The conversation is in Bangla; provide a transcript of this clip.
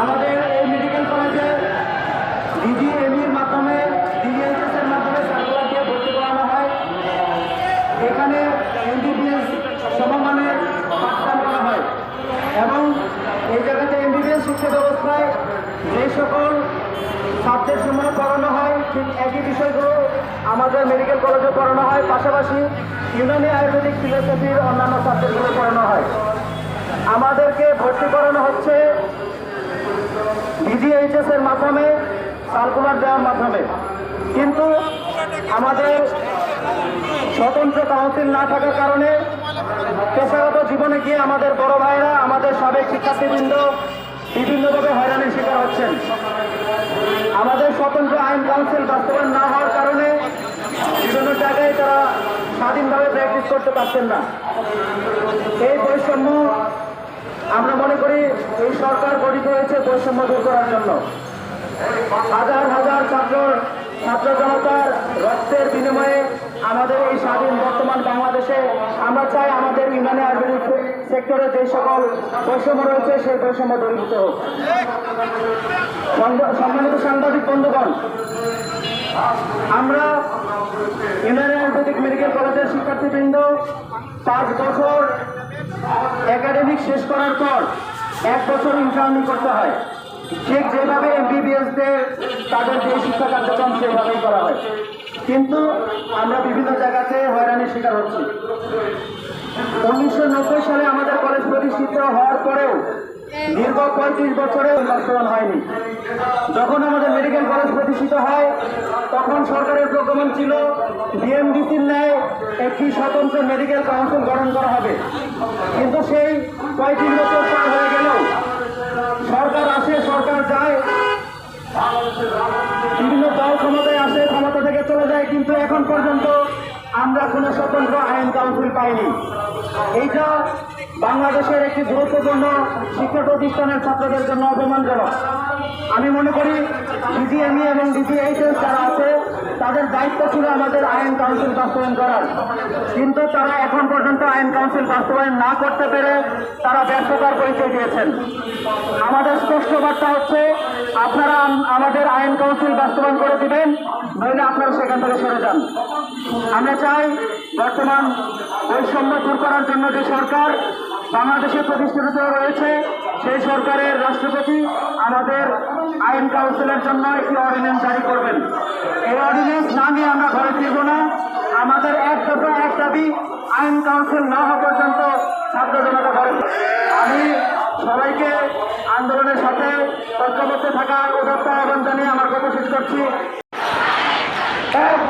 আমাদের এই মেডিকেল কলেজে ডিজিএমির মাধ্যমে মাধ্যমে দিয়ে ভর্তি করানো হয়। এখানে করা হয়। এবং ব্যবস্থায় সকল হয়, ঠিক একই বিষয়গুলো আমাদের মেডিকেল কলেজে হয়। পাশাপাশি ইউনানি আয়ুর্বেদিক অন্যান্য হয়। আমাদেরকে ভর্তি করানো হচ্ছে ডিজিএইচএস এর মাধ্যমে সার্কুলার দেওয়ার মাধ্যমে। কিন্তু আমাদের স্বতন্ত্র কাউন্সিল না থাকার কারণে পেশাগত জীবনে গিয়ে আমাদের বড় ভাইরা, আমাদের সাবেক শিক্ষার্থীবৃন্দ বিভিন্নভাবে হয়রানির শিকার হচ্ছেন। আমাদের স্বতন্ত্র আইন কাউন্সিল বাস্তবায়ন না হওয়ার কারণে বিভিন্ন জায়গায় তারা স্বাধীনভাবে প্র্যাকটিস করতে পারছেন না। এই বৈষম্য এই সরকার গঠিত হয়েছে বৈষম্য দূর করার জন্য। হাজার হাজার ছাত্র ছাত্র জনতার রক্তের বিনিময়ে আমাদের এই স্বাধীন বর্তমান বাংলাদেশে আমরা চাই আমাদের ইউনানি আয়ুর্বেদিক সেক্টরে যে সকল বৈষম্য রয়েছে সেই বৈষম্য দূরীভূত হোক। সম্মানিত সাংবাদিক বন্ধুগণ, আমরা ইউনানি আয়ুর্বেদিক মেডিকেল কলেজের শিক্ষার্থীবৃন্দ পাঁচ বছর একাডেমিক শেষ করার পর এক বছর ইন্টার্নি করতে হয়। ঠিক যেভাবে এমবিবিএস দের তাদের যে শিক্ষা কার্যক্রম সেভাবেই করা হয়। কিন্তু আমরা বিভিন্ন জায়গাতে হয়রানির শিকার হচ্ছি। উনিশশো নব্বই সালে আমাদের কলেজ প্রতিষ্ঠিত হওয়ার পরেও দীর্ঘ পঁয়ত্রিশ বছরে বাস্তবায়ন হয়নি। যখন আমাদের মেডিকেল কলেজ প্রতিষ্ঠিত হয়, তখন সরকারের প্রোগ্রাম ছিল বিএমডিসির ন্যায় একটি স্বতন্ত্র মেডিকেল কাউন্সিল গঠন করা হবে। কিন্তু সেই পঁয়ত্রিশ বছর পার হয়ে গেলেও সরকার আসে সরকার যায় বিভিন্ন দল ক্ষমতায় আসে, ক্ষমতা থেকে চলে যায়, কিন্তু এখন পর্যন্ত আমরা কোনো স্বতন্ত্র আইন কাউন্সিল পাইনি। এইটা বাংলাদেশের একটি গুরুত্বপূর্ণ শিক্ষা প্রতিষ্ঠানের ছাত্রদের জন্য অপমানজনক। আমি মনে করি ডিজিএমই এবং ডিজিএইচএস যারা আছে, তাদের দায়িত্ব ছিল আমাদের আইন কাউন্সিল বাস্তবায়ন করার। কিন্তু তারা এখন পর্যন্ত আইন কাউন্সিল বাস্তবায়ন না করতে পেরে তারা ব্যর্থতার পরিচয় দিয়েছেন। আমাদের স্পষ্ট বার্তা হচ্ছে আপনারা আমাদের আইন কাউন্সিল বাস্তবায়ন করে দিবেন, নইলে আপনারা সেখান থেকে সরে যান। আমরা চাই বর্তমান বৈষম্য দূর করার জন্য যে সরকার বাংলাদেশে প্রতিষ্ঠিত রয়েছে, সেই সরকারের রাষ্ট্রপতি আমাদের আইন কাউন্সিলের জন্য একটি অর্ডিন্যান্স জারি করবেন। এই অর্ডিন্যান্স না নিয়ে আমরা ঘরে ফিরব না। আমাদের এক দফা এক দাবি, আইন কাউন্সিল না হওয়া পর্যন্ত ছাত্র জনতা ঘরে আমি সবাইকে আন্দোলনের সাথে ঐক্যবদ্ধ থাকার উদাত্ত আহ্বান জানিয়ে আমার কথা শেষ করছি। এক